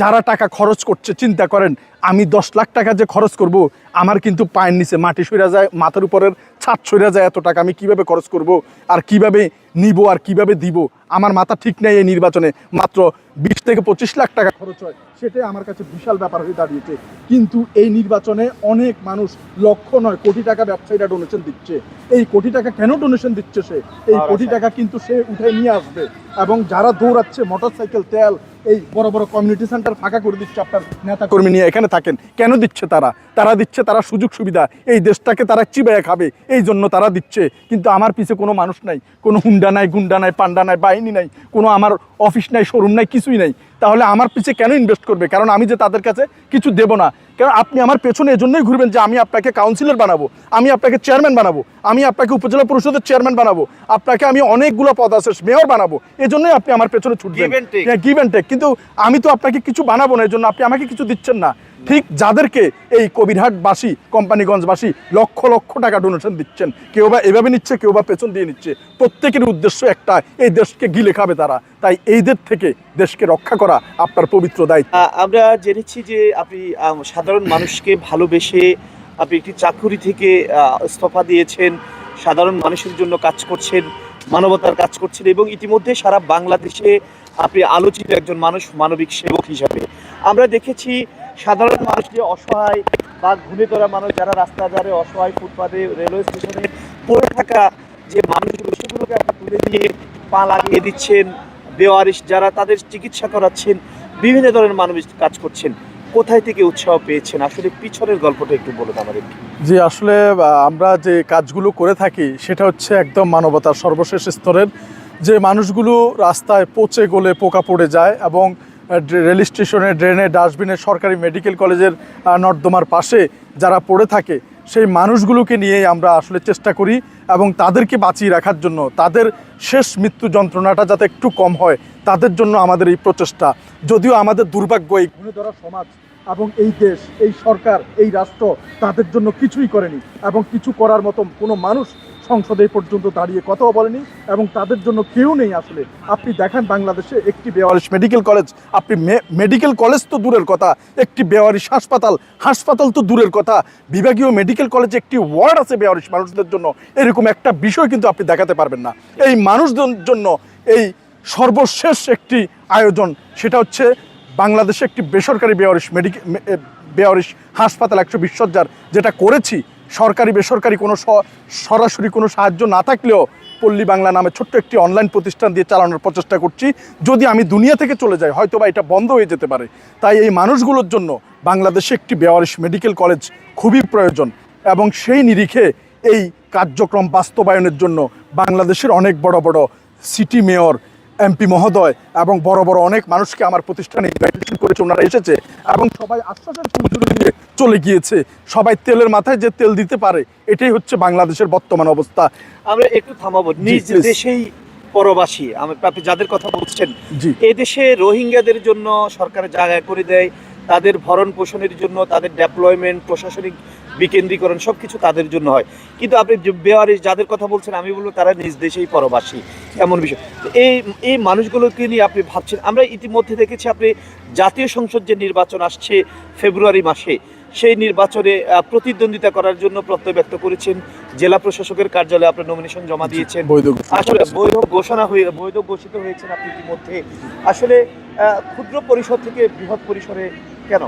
যারা টাকা খরচ করছে, চিন্তা করেন, আমি দশ লাখ টাকা যে খরচ করব, আমার কিন্তু পায়ের নিচে মাটি সইরা যায়, মাথার উপরের ছাদ সইরা যায় এত টাকা, আমি কীভাবে খরচ করব, আর কীভাবে নিব, আর কীভাবে দিব? আমার মাথা ঠিক নেই এই নির্বাচনে। মাত্র বিশ থেকে পঁচিশ লাখ টাকা খরচ হয়। সেটাই আমার কাছে বিশাল ব্যাপার হয়ে দাঁড়িয়েছে। কিন্তু এই নির্বাচনে অনেক মানুষ লক্ষ নয় কোটি টাকা ব্যবসায়ীরা ডোনেশন দিচ্ছে। এই কোটি টাকা কেন ডোনেশন দিচ্ছে সে? এই কোটি টাকা কিন্তু সে উঠে নিয়ে আসবে। এবং যারা দৌড়াচ্ছে মোটরসাইকেল তেল এই বড় বড় কমিউনিটি সেন্টার ফাঁকা করে দিচ্ছে আপনার নেতা কর্মী নিয়ে এখানে থাকেন। কেন দিচ্ছে তারা? তারা দিচ্ছে তারা সুযোগ সুবিধা। এই দেশটাকে তারা চিবাইয়া খাবে। এই জন্য তারা দিচ্ছে। কিন্তু আমার পিছে কোনো মানুষ নাই। কোনো হুন্ডা নাই গুন্ডা নাই পান্ডা নাই বাহিনী নাই কোনো আমার অফিস নাই শোরুম নাই কিছুই নাই তাহলে আমার পিছে কেন ইনভেস্ট করবে? কারণ আমি যে তাদের কাছে কিছু দেব না। কারণ আপনি আমার পেছনে এজন্যই ঘুরবেন যে আমি আপনাকে কাউন্সিলর বানাবো আমি আপনাকে চেয়ারম্যান বানাবো আমি আপনাকে উপজেলা পরিষদের চেয়ারম্যান বানাবো আপনাকে আমি অনেকগুলো পদ আছে মেয়র বানাবো এজন্যই আপনি আমার পেছনে ছুটবেন। গিভ অ্যান্ড টেক কিন্তু আমি তো আপনাকে কিছু বানাবো না এই জন্য আপনি আমাকে কিছু দিচ্ছেন না। ঠিক যাদেরকে এই কবিরহাটবাসী, কোম্পানিগঞ্জবাসী লক্ষ লক্ষ টাকা ডোনেশন দিচ্ছেন, কেউ বা এভাবে নিচ্ছে, কেউ বা পেছন দিয়ে নিচ্ছে, প্রত্যেকের উদ্দেশ্য একটা এই দেশকে গিলে খাবে তারা। তাই এইদের থেকে দেশকে রক্ষা করা আপনার পবিত্র দায়িত্ব। আমরা জেনেছি যে আপনি সাধারণ মানুষকে ভালোবেসে আপনি একটি চাকুরি থেকে ইস্তফা দিয়েছেন, সাধারণ মানুষের জন্য কাজ করছেন, মানবতার কাজ করছেন এবং ইতিমধ্যে সারা বাংলাদেশে আপনি আলোচিত একজন মানুষ, মানবিক সেবক হিসাবে। আমরা দেখেছি সাধারণ মানুষ যে অসহায় বা ঘুরে ধরা মানুষ যারা রাস্তা ধারে অসহায় ফুটপাতে, রেলওয়ে স্টেশনে পড়ে থাকা যে মানুষগুলো, সেগুলোকে আপনি তুলে দিয়ে পা লাগিয়ে দিচ্ছেন বেওয়ারিশ যারা তাদের চিকিৎসা করাচ্ছেন, বিভিন্ন ধরনের মানবিক কাজ করছেন। কোথায় থেকে উৎসাহ পেয়েছেন? আসলে পিছনের গল্পটা একটু বলুন আমাদের। যে আসলে আমরা যে কাজগুলো করে থাকি, সেটা হচ্ছে একদম মানবতার সর্বশেষ স্তরের যে মানুষগুলো রাস্তায় পচে গলে পোকা পড়ে যায় এবং রেল স্টেশনে, ড্রেনে, ডাস্টবিনে, সরকারি মেডিকেল কলেজের নর্দমার পাশে যারা পড়ে থাকে, সেই মানুষগুলোকে নিয়েই আমরা আসলে চেষ্টা করি এবং তাদেরকে বাঁচিয়ে রাখার জন্য, তাদের শেষ মৃত্যু যন্ত্রণাটা যাতে একটু কম হয়, তাদের জন্য আমাদের এই প্রচেষ্টা। যদিও আমাদের দুর্ভাগ্য এই ধরা সমাজ এবং এই দেশ, এই সরকার, এই রাষ্ট্র তাদের জন্য কিছুই করেনি এবং কিছু করার মতো কোনো মানুষ সংসদে পর্যন্ত দাঁড়িয়ে কথাও বলেনি এবং তাদের জন্য কেউ নেই আসলে। আপনি দেখেন বাংলাদেশে একটি বেওয়ারিশ মেডিকেল কলেজ আপনি মেডিকেল কলেজ তো দূরের কথা, একটি বেওয়ারিশ হাসপাতাল হাসপাতাল তো দূরের কথা। বিভাগীয় মেডিকেল কলেজে একটি ওয়ার্ড আছে বেওয়ারিশ মানুষদের জন্য। এরকম একটা বিষয় কিন্তু আপনি দেখাতে পারবেন না। এই মানুষদের জন্য এই সর্বশেষ একটি আয়োজন, সেটা হচ্ছে বাংলাদেশে একটি বেসরকারি বেওয়ারিশ মেডিকেল বেওয়ারিশ হাসপাতাল, একশো বিশ্বজ্জার যেটা করেছি সরকারি, বেসরকারি কোনো সরাসরি কোনো সাহায্য না থাকলেও পল্লী বাংলা নামে ছোট্ট একটি অনলাইন প্রতিষ্ঠান দিয়ে চালানোর প্রচেষ্টা করছি। যদি আমি দুনিয়া থেকে চলে যাই, হয়তো বা এটা বন্ধ হয়ে যেতে পারে। তাই এই মানুষগুলোর জন্য বাংলাদেশে একটি বেওয়ারিশ মেডিকেল কলেজ খুবই প্রয়োজন এবং সেই নিরিখে এই কার্যক্রম বাস্তবায়নের জন্য বাংলাদেশের অনেক বড় বড় সিটি মেয়র এমপি মহোদয় এবং বড় বড় অনেক মানুষকে আমার প্রতিষ্ঠানে ইনভাইটেশন করেছে ওনারা এসেছে এবং সবাই আশ্বাসের সুযোগ দিয়ে চলে গিয়েছে। সবাই তেলের মাথায় যে তেল দিতে পারে এটাই হচ্ছে বাংলাদেশের বর্তমান অবস্থা। আমরা একটু থামাবো নিজ দেশেই পরবাসী আমি আপনি যাদের কথা বলছেন এদেশে এই দেশে রোহিঙ্গাদের জন্য সরকার জায়গা করে দেয় তাদের ভরণ পোষণের জন্য, তাদের ডেপ্লয়মেন্ট প্রশাসনিক বিকেন্দ্রীকরণ সব কিছু তাদের জন্য হয়। কিন্তু আপনি বেওয়ারিস যাদের কথা বলছেন, আমি বলব তারা নিজ দেশেই পরবাসী। এমন বিষয়। এই এই মানুষগুলোকে নিয়ে আপনি ভাবছেন, আমরা ইতিমধ্যে দেখেছি আপনি জাতীয় সংসদ যে নির্বাচন আসছে ফেব্রুয়ারি মাসে সেই নির্বাচনে প্রতিদ্বন্দ্বিতা করার জন্য প্রত্যয় ব্যক্ত করেছেন জেলা প্রশাসকের কার্যালয়ে আপনার নমিনেশন জমা দিয়েছেন। বৈধ আসলে বৈধ ঘোষণা হয়ে বৈধ ঘোষিত হয়েছেন আপনি ইতিমধ্যে। আসলে ক্ষুদ্র পরিসর থেকে বৃহৎ পরিসরে কেন?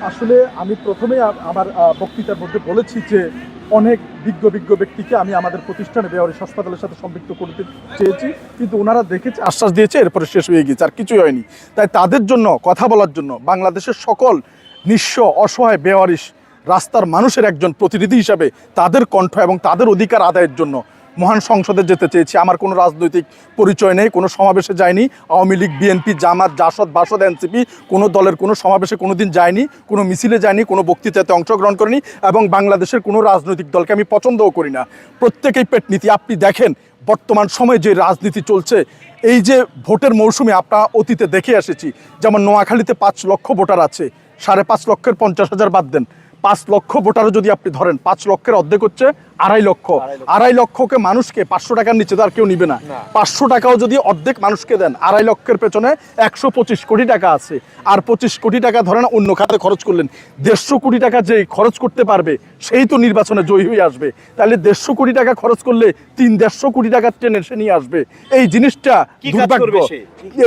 আসলে আমি প্রথমেই আ- আমার বক্তৃতার মধ্যে বলেছি যে অনেক বিজ্ঞ বিজ্ঞ ব্যক্তিকে আমি আমাদের প্রতিষ্ঠানে বেওয়ারিশ হাসপাতালের সাথে সম্পৃক্ত করতে চেয়েছি কিন্তু ওনারা দেখেছে আশ্বাস দিয়েছে এরপরে শেষ হয়ে গিয়েছে আর কিছুই হয়নি। তাই তাদের জন্য কথা বলার জন্য বাংলাদেশের সকল নিঃস্ব, অসহায়, বেওয়ারিশ রাস্তার মানুষের একজন প্রতিনিধি হিসাবে তাদের কণ্ঠ এবং তাদের অধিকার আদায়ের জন্য মহান সংসদে যেতে চেয়েছি। আমার কোনো রাজনৈতিক পরিচয় নেই, কোনো সমাবেশে যায়নি আওয়ামী লীগ, বিএনপি, জামাত, জাসদ, বাসদ, এনসিপি, কোনো দলের কোনো সমাবেশে কোনো দিন যায়নি কোনো মিছিলে যায়নি কোনো বক্তৃতাতে অংশগ্রহণ করিনি এবং বাংলাদেশের কোনো রাজনৈতিক দলকে আমি পছন্দও করি না। প্রত্যেকেই পেটনীতি আপনি দেখেন, বর্তমান সময়ে যে রাজনীতি চলছে, এই যে ভোটের মৌসুমে আপনারা অতীতে দেখে এসেছি, যেমন নোয়াখালীতে পাঁচ লক্ষ ভোটার আছে সাড়ে পাঁচ লক্ষের পঞ্চাশ হাজার বাদ দেন। পাঁচ লক্ষ ভোটারও যদি আপনি ধরেন, পাঁচ লক্ষের অর্ধেক হচ্ছে আড়াই লক্ষ। আড়াই লক্ষকে মানুষকে পাঁচশো টাকার নিচে তো আর কেউ নিবে না। পাঁচশো টাকাও যদি অর্ধেক মানুষকে দেন আড়াই লক্ষের পেছনে একশো পঁচিশ কোটি টাকা আছে। আর পঁচিশ কোটি টাকা ধরেন অন্য খাতে খরচ করলেন দেড়শো কোটি টাকা যে খরচ করতে পারবে সেই তো নির্বাচনে জয়ী হয়ে আসবে। তাহলে দেড়শো কোটি টাকা খরচ করলে তিন দেড়শো কোটি টাকা ট্রেনে সে নিয়ে আসবে। এই জিনিসটা দুর্ভাগ্য।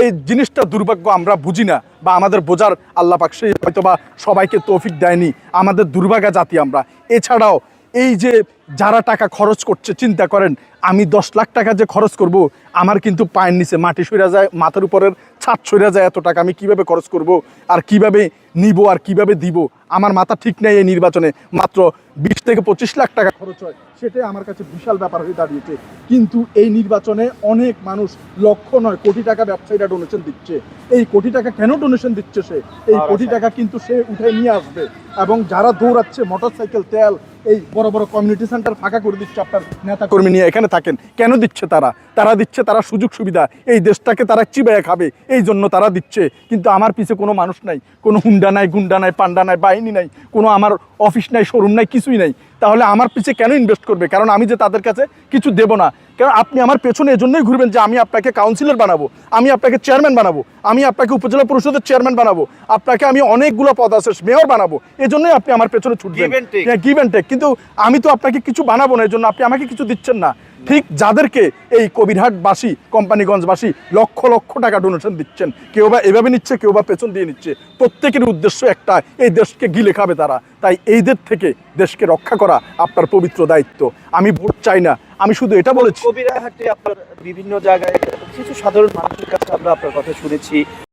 এই জিনিসটা দুর্ভাগ্য আমরা বুঝি না বা আমাদের বোঝার আল্লাহ পাক সেই হয়তো বা সবাইকে তৌফিক দেয়নি। আমাদের দুর্ভাগা জাতি আমরা। এছাড়াও এই যে যারা টাকা খরচ করছে চিন্তা করেন আমি দশ লাখ টাকা যে খরচ করব আমার কিন্তু পায়ের নিচে মাটি সইরা যায় মাথার উপরের ছাদ সইরা যায় এত টাকা আমি কীভাবে খরচ করব আর কীভাবে নিব আর কীভাবে দিব? আমার মাথা ঠিক নেই এই নির্বাচনে মাত্র বিশ থেকে পঁচিশ লাখ টাকা খরচ হয় সেটাই আমার কাছে বিশাল ব্যাপার হয়ে দাঁড়িয়েছে। কিন্তু এই নির্বাচনে অনেক মানুষ লক্ষ নয় কোটি টাকা ব্যবসায়ীরা ডোনেশন দিচ্ছে। এই কোটি টাকা কেন ডোনেশন দিচ্ছে সে? এই কোটি। টাকা কিন্তু সে উঠে নিয়ে আসবে। এবং যারা দৌড়াচ্ছে মোটরসাইকেল তেল এই বড় বড় কমিউনিটি সেন্টার ফাঁকা করে দিচ্ছে আপনার নেতা কর্মী নিয়ে এখানে থাকেন। কেন দিচ্ছে তারা? তারা দিচ্ছে তারা সুযোগ সুবিধা। এই দেশটাকে তারা চিবায় খাবে। এই জন্য তারা দিচ্ছে। কিন্তু আমার পিছে কোনো মানুষ নাই। কোনো হুন্ডা নাই, গুন্ডা নাই, পান্ডা নাই, বাহিনী নাই। কোনো আমার অফিস নাই শোরুম নাই, কিছুই নাই। তাহলে আমার পিছে কেন ইনভেস্ট করবে? কারণ আমি যে তাদের কাছে কিছু দেব না। কারণ আপনি আমার পেছনে এজন্যই ঘুরবেন যে আমি আপনাকে কাউন্সিলর বানাবো আমি আপনাকে চেয়ারম্যান বানাবো আমি আপনাকে উপজেলা পরিষদের চেয়ারম্যান বানাবো আপনাকে আমি অনেকগুলো পদ আছে মেয়র বানাবো এজন্যই আপনি আমার পেছনে ছুটবেন। Take. গিভ অ্যান্ড টেক কিন্তু আমি তো আপনাকে কিছু বানাবো না এই জন্য আপনি আমাকে কিছু দিচ্ছেন না। ঠিক যাদেরকে এই কবিরহাটবাসী, কোম্পানিগঞ্জবাসী লক্ষ লক্ষ টাকা ডোনেশন দিচ্ছেন, কেউ বা এভাবে নিচ্ছে, কেউ বা পেছন দিয়ে নিচ্ছে, প্রত্যেকের উদ্দেশ্য একটা এই দেশকে গিলে খাবে তারা। তাই এইদের থেকে দেশকে রক্ষা করা আপনার পবিত্র দায়িত্ব। আমি ভোট চাই না, আমি শুধু এটা বলেছি। কবিরাহাটে আপনার বিভিন্ন জায়গায় কিছু সাধারণ মানুষের কাছে আমরা আপনার কথা শুনেছি।